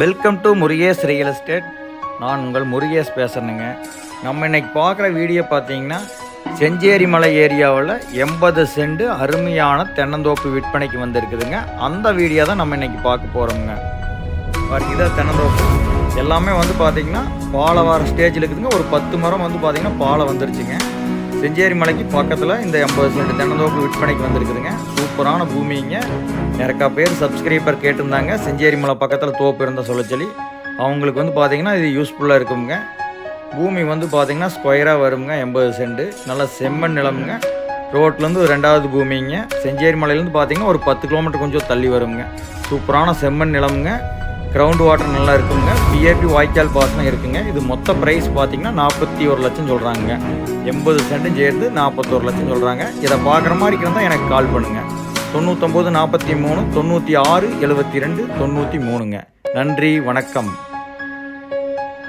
Welcome to Murugesh real estate நான் உங்கள் முருகேஷ் பேசுகிறேங்க நம்ம இன்னைக்கு பார்க்குற வீடியோ பார்த்தீங்கன்னா செஞ்சேரி மலை ஏரியாவில் எண்பது சென்ட் அருமையான தென்னந்தோப்பு விற்பனைக்கு வந்திருக்குதுங்க. அந்த வீடியோ தான் நம்ம இன்றைக்கி பார்க்க போகிறோங்க பாருங்க தென்னந்தோப்பு. எல்லாமே வந்து பார்த்தீங்கன்னா பாலை வர ஸ்டேஜில் இருக்குதுங்க. ஒரு பத்து மரம் வந்து பார்த்தீங்கன்னா பாலை வந்துருச்சுங்க. செஞ்சேரி மலைக்கு பக்கத்தில் இந்த எண்பது சென்ட் தென்னந்தோப்பு விற்பனைக்கு வந்திருக்குதுங்க. சூப்பரான பூமிங்க. நிறையா பேர் சப்ஸ்கிரைபர் கேட்டிருந்தாங்க. செஞ்சேரி மலை பக்கத்தில் தோப்பு இருந்த சொல்ல சொல்லி அவங்களுக்கு வந்து பார்த்தீங்கன்னா இது யூஸ்ஃபுல்லாக இருக்குங்க. பூமி வந்து பார்த்தீங்கன்னா ஸ்கொயராக வருங்க எண்பது செண்டு நல்ல செம்மண் நிலமுங்க. ரோட்லேருந்து ஒரு ரெண்டாவது பூமிங்க. செஞ்சேரி மலையிலேருந்து பார்த்தீங்கன்னா ஒரு பத்து கிலோமீட்டர் கொஞ்சம் தள்ளி வருங்க. சூப்பரான செம்மண் நிலமுங்க. கிரவுண்ட் வாட்டர் நல்லா இருக்குங்க. பிஏபி வாய்க்கால் பாசனம் இருக்குங்க. இது மொத்த ப்ரைஸ் பார்த்தீங்கன்னா நாற்பத்தி ஒரு லட்சம் சொல்கிறாங்க எண்பது சென்ட்டும் சேர்த்து நாற்பத்தோரு லட்சம் சொல்கிறாங்க இதை பார்க்குற மாதிரி இருந்தால் எனக்கு கால் பண்ணுங்கள் தொண்ணூத்தொம்பது நாற்பத்தி மூணு தொண்ணூற்றி ஆறு எழுபத்தி ரெண்டு தொண்ணூற்றி மூணுங்க. நன்றி வணக்கம்.